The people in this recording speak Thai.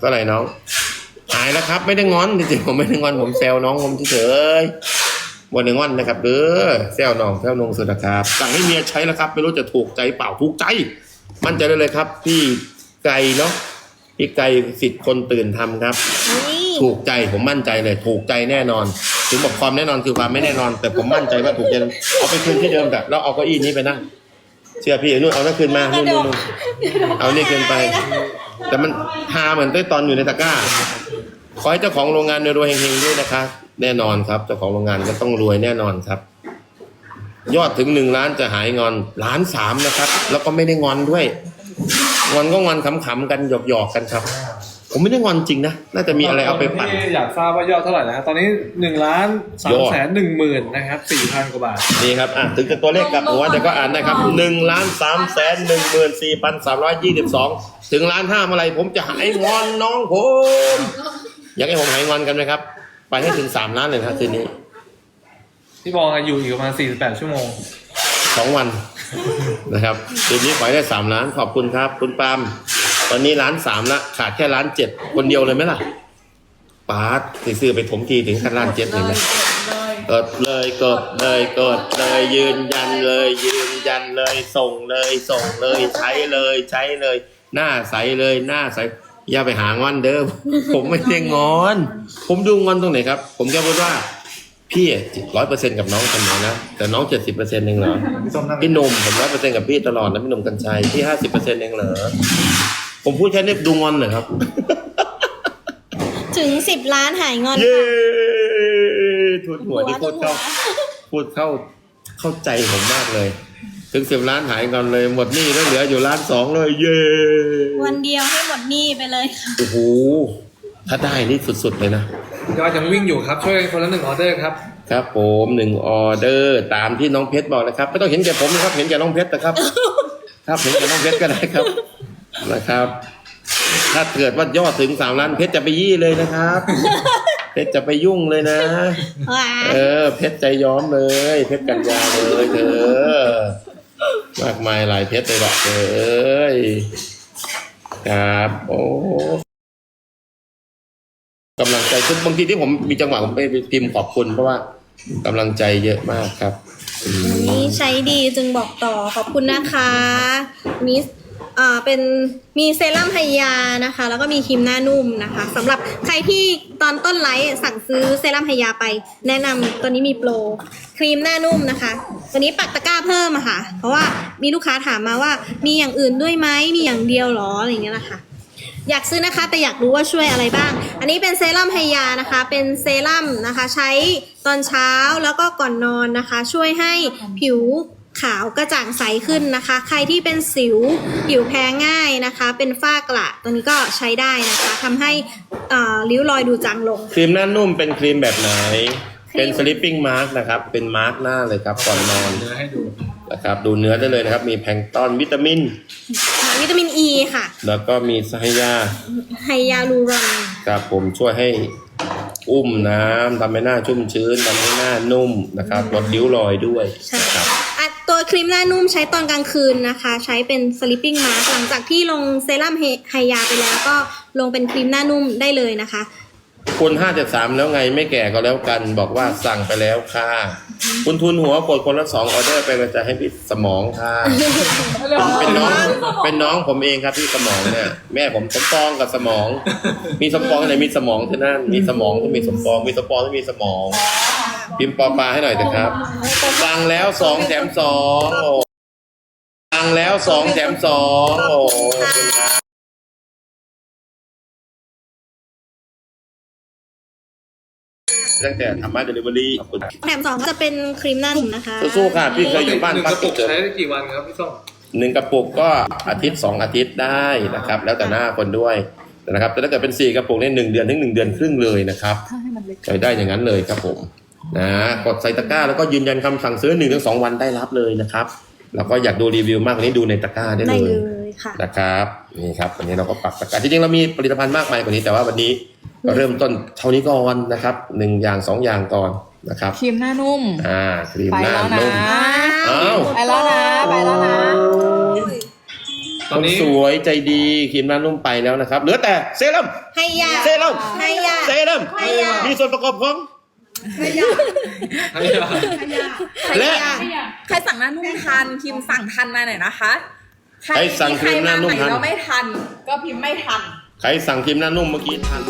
เท่าไหร่น้อง หายแล้วครับ ไม่ได้งอนจริงๆผมไม่ได้งอนผมแซวน้องผมเฉยๆวันหนึ่งวันนะครับเด้อแซวน้องแซวนงสุดนะครับสั่งให้เมียใช้แล้วครับ ไม่รู้จะถูกใจเปล่าถูกใจ มั่นใจได้เลยครับพี่ไก่เนาะพี่ไก่สิทธิ์คนตื่นทำครับนี่ถูกใจผมมั่นใจเลย ถูกใจแน่นอนถึงบอกความแน่นอนคือความไม่แน่นอน แต่ผมมั่นใจว่าถูกใจเอาไปคืนที่เดิมแบบแล้วเอาเก้าอี้นี้ไปนั่ง เชื่อพี่นู่นเอานั่นคืนมานู่นนู่นนู่นเอานี่คืนไป แต่มันฮาเหมือนได้ตอนอยู่ในตะกร้า ขอให้เจ้าของโรงงานรวยๆเฮงๆด้วยนะคะ แน่นอนครับ เจ้าของโรงงานก็ต้องรวยแน่นอนครับ ยอดถึงหนึ่งล้านจะหายงอนล้านสามนะครับ แล้วก็ไม่ได้งอนด้วย งอนก็งอนขำๆกันหยอกๆกันครับ ผมไม่ได้งอนจริงนะ น่าจะมีอะไรเอาไปปั่น ที่อยากทราบว่ายอดเท่าไหร่นะครับตอนนี้หนึ่งล้านสามแสนหนึ่งหมื่นนะครับสี่พันกว่าบาท นี่ครับ อะ ถึงจะตัวเลขกลับหัวแต่ก็อ่านได้ครับหนึ่งล้านสามแสนหนึ่งหมื่นสี่พันสามร้อยยี่สิบสองถึงล้านห้าเมื่อไหรผมจะหายงอนน้องผม อยากให้ผมหายงอนกันไหมครับ ไปให้ถึงสามล้านเลยนะครับคืนนี้พี่บองอยู่อีกประมาณสี่สิบแปดชั่วโมงสองวันนะครับคืนนี้ขอให้ได้สามล้านขอบคุณครับ คุณปาล์ม ตอนนี้ล้านสามละขาดแค่ล้านเจ็ดคนเดียวเลยไหมล่ะปาร์ตซื้อไปถมทีถึงขั้นล้านเจ็ดเห็นไหมกดเลยกดเลยกดเลยยืนยันเลย ยืนยันเลยส่งเลยส่งเลยใช้เลยใช้เลย หน้าใสเลยหน้าใสอย่าไปหางอนเด้อผมไม่ได้งอน ผมดูงอนตรงไหนครับ ผมแค่พูดว่าพี่ร้อยเปอร์เซ็นต์กับน้องเสมอนะแต่น้องเจ็ดสิบเปอร์เซ็นต์เองเหรอพี่ส้มนั่งพี่หนุ่มผมร้อยเปอร์เซ็นต์กับพี่ตลอดนะพี่หนุ่มกัญชัยพี่ห้าสิบเปอร์เซ็นต์เองเหรอ ผมพูดแค่นี้ดูงอนเหรอครับ ถึงสิบล้านหายงอนเย้ค่ะทุนหัวที่พูดเข้าพูดเข้าเข้าใจผมมากเลย ถึงสิบล้านหายก่อนเลยหมดหนี้แล้วเหลืออยู่ล้านสองเลย เย้วันเดียวให้หมดหนี้ไปเลยค่ะ โอ้โหถ้าได้นี่สุดๆเลยนะ ยอดยังวิ่งอยู่ครับ ช่วยคนละหนึ่งออเดอร์ครับ ครับ ผมหนึ่งออเดอร์ตามที่น้องเพชรบอกนะครับ ไม่ต้องเห็นแก่ผมนะครับ เห็นแก่น้องเพชรนะครับ ครับเห็นแก่น้องเพชรก็ได้ครับ นะครับ ถ้าเกิดว่ายอดถึงสามล้านเพชรจะไปยี่เลยนะครับ เพชรจะไปยุ่งเลยนะ ว้าเออ เพชรใจย้อมเลย เพชรกัญญาเลยเธอมากมายหลายเพชรเลยบอกเอยครับ โอ้กำลังใจคือบางทีที่ผมมีจังหวะผมไปพิมพ์ขอบคุณเพราะว่ากำลังใจเยอะมากครับอืมวันนี้ใช้ดีจึงบอกต่อขอบคุณนะคะ มิส อ่าเป็นมีเซรั่มไฮยานะคะ แล้วก็มีครีมหน้านุ่มนะคะสำหรับใครที่ตอนต้นไลฟ์สั่งซื้อเซรั่มไฮยาไป แนะนำตัวนี้มีโปรครีมหน้านุ่มนะคะ ตัวนี้ปักตะกร้าเพิ่มอะค่ะ เพราะว่ามีลูกค้าถามมาว่ามีอย่างอื่นด้วยไหมมีอย่างเดียวหรออะไรเงี้ยนะคะ อยากซื้อนะคะแต่อยากรู้ว่าช่วยอะไรบ้าง อันนี้เป็นเซรั่มไฮยานะคะ เป็นเซรั่มนะคะ ใช้ตอนเช้าแล้วก็ก่อนนอนนะคะ ช่วยให้ผิว ขาวกระจ่างใสขึ้นนะคะ ใครที่เป็นสิวผิวแพ้ง่ายนะคะ เป็นฝ้ากระตัวนี้ก็ใช้ได้นะคะทำให้เอ่อริ้วรอยดูจางลง ครีมหน้านุ่มเป็นครีมแบบไหนเป็นสลิปปิ้งมาร์กนะครับ เป็นมาร์กหน้าเลยครับก่อนนอนเนื้อให้ดูนะครับ ดูเนื้อได้เลยนะครับ มีแพลงก์ตอนวิตามินวิตามินอ e ีค่ะแล้วก็มีไซยาไฮยาลูรอนครับผมช่วยให้อุ้มน้ำทำให้หน้าชุ่มชื้นทำให้หน้านุ่มนะครับลดริ้วรอยด้วยใช่นะครับอะ ตัวครีมหน้านุ่มใช้ตอนกลางคืนนะคะ ใช้เป็น sleeping mask หลังจากที่ลงเซรั่มไฮยาไปแล้วก็ลงเป็นครีมหน้านุ่มได้เลยนะคะ คุณห้าเจ็ดสามแล้วไงไม่แก่ก็แล้วกันบอกว่าสั่งไปแล้วค่ะ คุณทุนหัวกดคนละสองออเดอร์ไปกระจายให้พี่สมองค่ะ เป็นน้องเป็นน้องผมเองครับพี่สมองเนี่ยแม่ผมสมปองกับสมอง มีสมปองไหนมีสมองที่นั่นมีสมองต้องมีสมปองมีสมปองต้องมีสมอง พิมพ์ปอปลาให้หน่อยเถอะครับสั่งแล้วสองแถมสองโอ้สั่งแล้วสองแถมสองโอ้ขอบคุณครับตั้งแต่ทำบ้านเดลิเวอรี่ขอบคุณแถมสองก็จะเป็นครีมหน้านุ่มนะคะสู้ๆค่ะพี่เคยอยู่บ้านหนึ่งพักกระปุกเกิดใช้ได้กี่วันครับพี่ส้มหนึ่งกระปุกก็อาทิตย์สองอาทิตย์ได้นะครับ แล้วแต่หน้าคนด้วยนะครับแต่ถ้าเกิดเป็นสี่กระปุกเนี่ยหนึ่งเดือนถึงหนึ่งเดือนครึ่งเลยนะครับใช้ได้อย่างนั้นเลยครับผม นะกดใส่ตะกร้าแล้วก็ยืนยันคำสั่งซื้อหนึ่งถึงสองวันได้รับเลยนะครับ แล้วก็อยากดูรีวิวมากกว่านี้ดูในตะกร้าได้ได้เลเลยยค่ะนะครับนี่ครับวันนี้เราก็ปรับตะกร้าจริงๆเรามีผลิตภัณฑ์มากมายกว่านี้แต่ว่าวันนี้ก็เริ่มต้นเท่านี้ก่อนนะครับหนึ่งอย่างสองอย่างก่อนนะครับครีมหน้านุ่มอ่าครีมไปหน้าแล้วนะนุ่มอ้าวไปแล้วนะไปแล้วนะตอนคนนี้สวยใจดีครีมหน้านุ่มไปแล้วนะครับเหลือแต่เซรั่มให้ยาเซรั่มให้ยาเซรั่มให้ยามีส่วนประกอบของ ให้ยาและใครสั่งหน้านุ่มทันพิมพ์สั่งทันมาหน่อยนะคะใครสั่งครีมหน้านุ่มทัน ใครมาใหม่แล้วไม่ทัน ก็พิมพ์ไม่ทัน ใครสั่งครีมหน้านุ่มเมื่อกี้ทัน